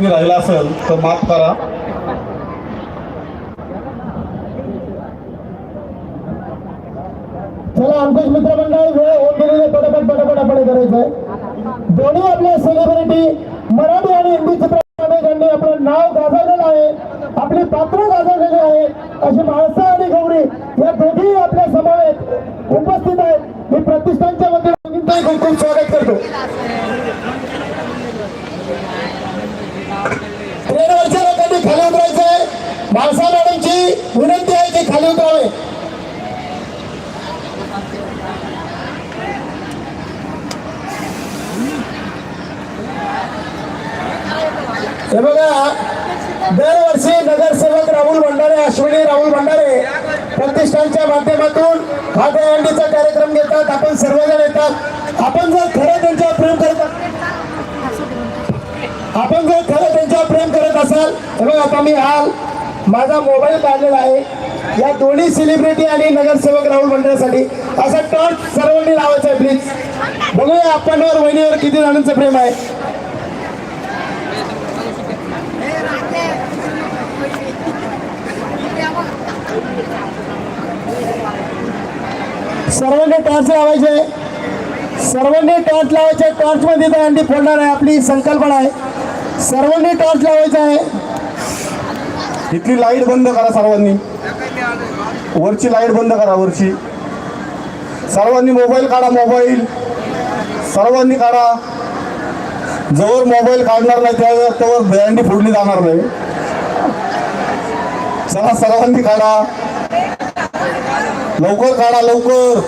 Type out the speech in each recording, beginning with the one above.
तुम्ही राहिला असेल तर माफ करा. चला अंकुश मित्र मंडळ वेळ होत गेलेले पटापट पटापट आपण करायचंय. दोन्ही आपल्या सेलिब्रिटी मराठी आणि हिंदी चित्रपटामध्ये ज्यांनी आपलं नाव गाजवलेलं आहे आपली पात्र गाजवलेली आहे अशी माणसं आणि गौरी या दोघी आपल्या समावेत उपस्थित आहेत. मी प्रतिष्ठानच्या वतीने खूप खूप स्वागत करतो ट्रेनवरच्या लोकांनी खाली उतरायचंय माणसा मॅडमची विनंती आहे की खाली उतरावे हे बघा दरवर्षी नगरसेवक राहुल भंडारे अश्विनी राहुल भंडारे प्रतिष्ठानच्या माध्यमातून हा दहीहंडीचा कार्यक्रम घेतात आपण सर्वजण येतात. आपण जर खरं त्यांच्यावर प्रेम करत आपण जर खरं त्यांच्यावर प्रेम करत असाल तर आता मी हाल माझा मोबाईल काढलेला आहे. या दोन्ही सेलिब्रिटी आणि नगरसेवक राहुल मंडळासाठी असा टॉर्च सर्वांनी लावायचा आहे प्लीज बघूया आपणवर वहिनीवर किती जणांचं प्रेम आहे. सर्वांनी टॉर्च लावायचे. सर्वांनी टॉर्च लावायचे. टॉर्चमध्ये तर अंडी फोडणार आहे. आपली संकल्पना आहे. सर्वांनी टॉर्च लावायचं आहे. इथली लाइट बंद करा सर्वांनी. वरची लाइट बंद करा वरची. सर्वांनी मोबाईल काढा मोबाईल. सर्वांनी काढा. जवळ मोबाईल काढणार नाही त्या त्यावर दहंडी फोडली जाणार नाही. चला सर्वांनी काढा. लवकर काढा लवकर.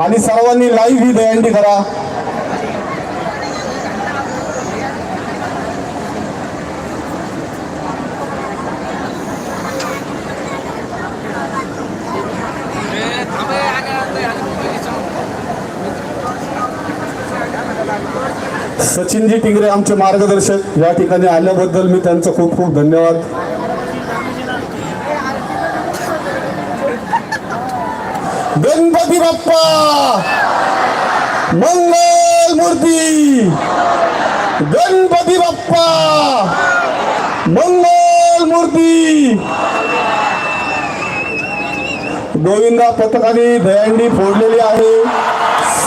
आणि सर्वांनी लाईव्ह ही दहंडी करा. सचिनजी टिंगरे आमचे मार्गदर्शक या ठिकाणी आल्याबद्दल मी त्यांचं खूप खूप धन्यवाद. गणपती बाप्पा! मंगल मूर्ती! गणपती बाप्पा! मंगल मूर्ती! गोविंदा पथकाने दयांडी फोडलेली आहे.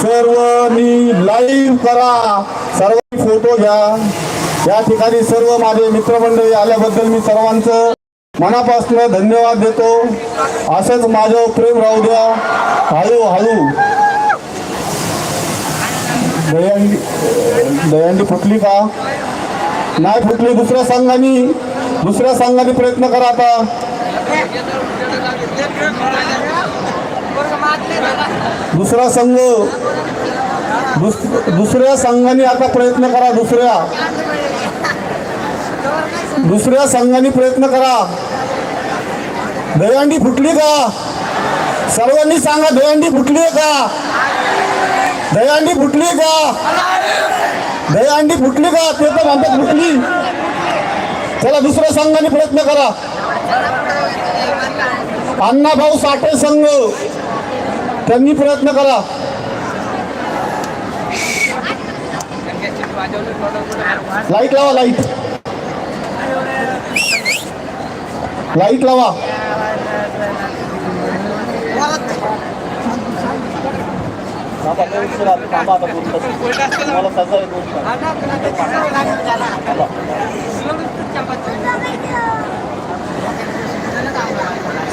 सर्वांनी लाईव्ह करा. सर्वांनी फोटो घ्या. या ठिकाणी सर्व माझे मित्रमंडळी आल्याबद्दल मी सर्वांचं मनापासून धन्यवाद देतो. असंच माझं प्रेम राहू द्या. हळू हळू. दयांडी दयांडी फुटली का? नाही फुटली दुसऱ्या संघाने. दुसऱ्या संघाने प्रयत्न करा आता. दुसरा संघ. दुस- दुसऱ्या संघाने आता प्रयत्न करा दुसऱ्या. दुसऱ्या संघाने प्रयत्न करा. दहीहंडी फुटली का? सर्वांनी सांगा दहीहंडी फुटली आहे का? दहीहंडी फुटली का? दहीहंडी फुटली का? ते तर म्हणतात फुटली. चला दुसऱ्या संघाने प्रयत्न करा. अण्णाभाऊ साठे संघ. त्यांनी प्रयत्न करा. लाइट लावा लाइट. लाइट लावा.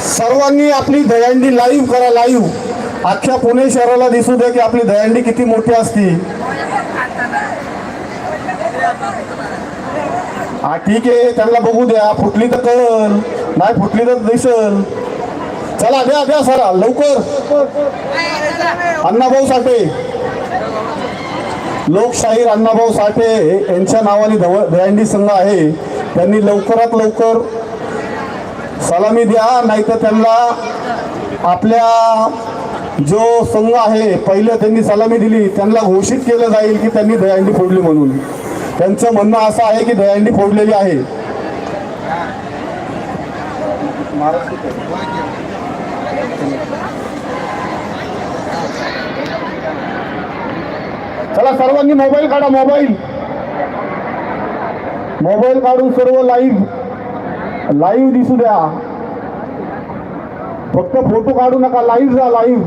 सर्वांनी आपली दहीहंडी लाईव्ह करा लाईव्ह अख्ख्या पुणे शहराला दिसू दे की आपली दहीहंडी किती मोठी असती. हा ठीक आहे त्यांना बघू द्या. फुटली तर कळल नाही फुटली तर दिसल. चला द्या द्या सरा लवकर. अण्णाभाऊ साठे. लोकशाहीर अण्णाभाऊ साठे यांच्या नावाने धव दयांडी संघ आहे. त्यांनी लवकरात लवकर सलामी द्या नाहीतर त्यांना आपल्या जो संघ आहे पहिले त्यांनी सलामी दिली त्यांना घोषित केलं जाईल की त्यांनी दयांडी फोडली म्हणून. त्यांचं म्हणणं असं आहे की दयांडी फोडलेली आहे. चला सर्वांनी मोबाईल काढा मोबाईल. मोबाईल काढून सर्व लाईव्ह लाईव्ह दिसू द्या. फक्त फोटो काढू नका लाईव्ह जा लाईव्ह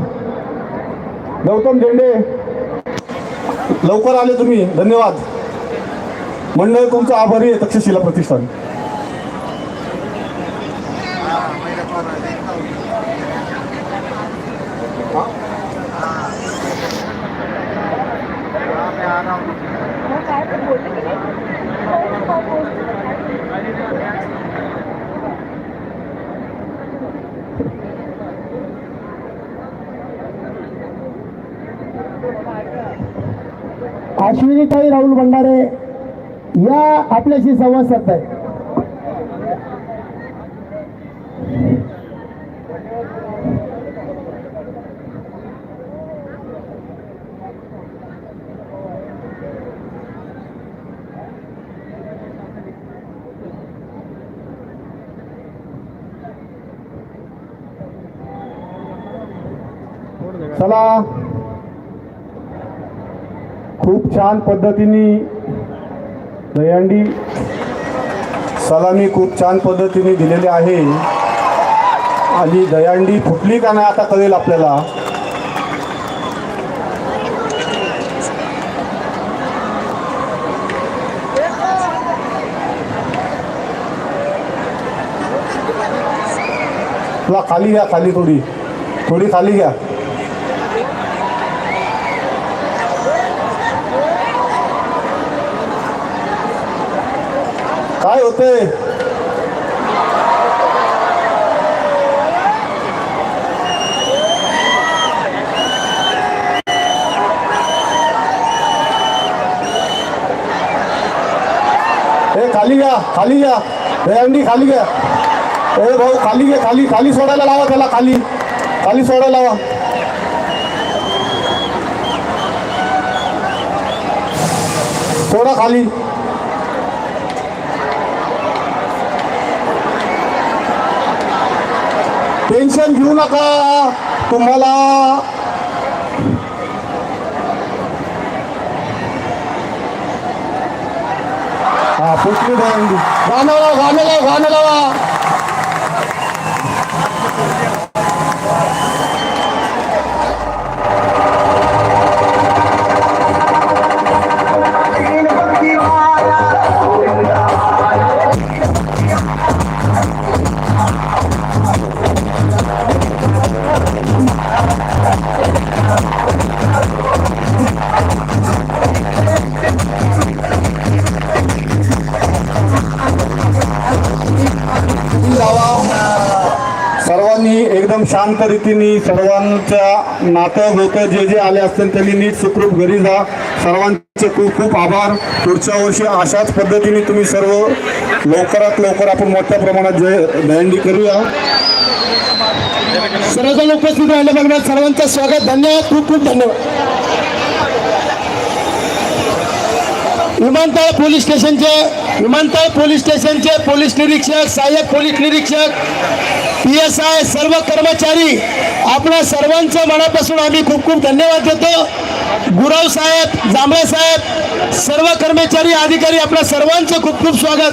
गौतम झेंडे लवकर आले तुम्ही. धन्यवाद. मंडळ तुमचं आभारी आहे. तक्षशिला प्रतिष्ठान. अश्विनीताई राहुल भंडारे या आपल्याशी संवाद साधताय. चला. खूप छान पद्धतीने दहीहंडी सलामी खूप छान पद्धतीने दिलेली आहे. आणि दहीहंडी फुटली का नाही आता कळेल आपल्याला. तुला खाली घ्या खाली थोडी. थोडी खाली घ्या. काय हे खाली घ्या खाली घ्या. दहीहंडी खाली घ्या. ए भाऊ खाली घ्या खाली खाली सोडायला लावा त्याला खाली. खाली सोडायला लावा. सोडा खाली. टेन्शन घेऊ नका. तुम्हाला हा पुष्टी दहीहंडी गाणं लावा गाणं लावा गाणं लावा. शांत रीतीने सर्वांच्या नातं होतं जे जे आले असतील त्यांनी नीट सुखरूप घरी जा. सर्वांचे खूप खूप आभार. पुढच्या वर्षी अशाच पद्धतीने तुम्ही सर्व लवकरात लवकर आपण मोठ्या प्रमाणात जय दहंडी करूया. सर्वजण उपस्थित राहिले बघण्यात. सर्वांचं स्वागत. धन्यवाद. खूप खूप धन्यवाद. विमानतळ पोलीस स्टेशनचे विमानतळ पोलीस स्टेशनचे पोलीस निरीक्षक सहाय्यक पोलीस निरीक्षक पी एस आय सर्व कर्मचारी आपल्या सर्वांचं मनापासून आम्ही खूप खूप धन्यवाद देतो गुराव साहेब जांभळे साहेब सर्व कर्मचारी अधिकारी आपल्या सर्वांचं खूप खूप स्वागत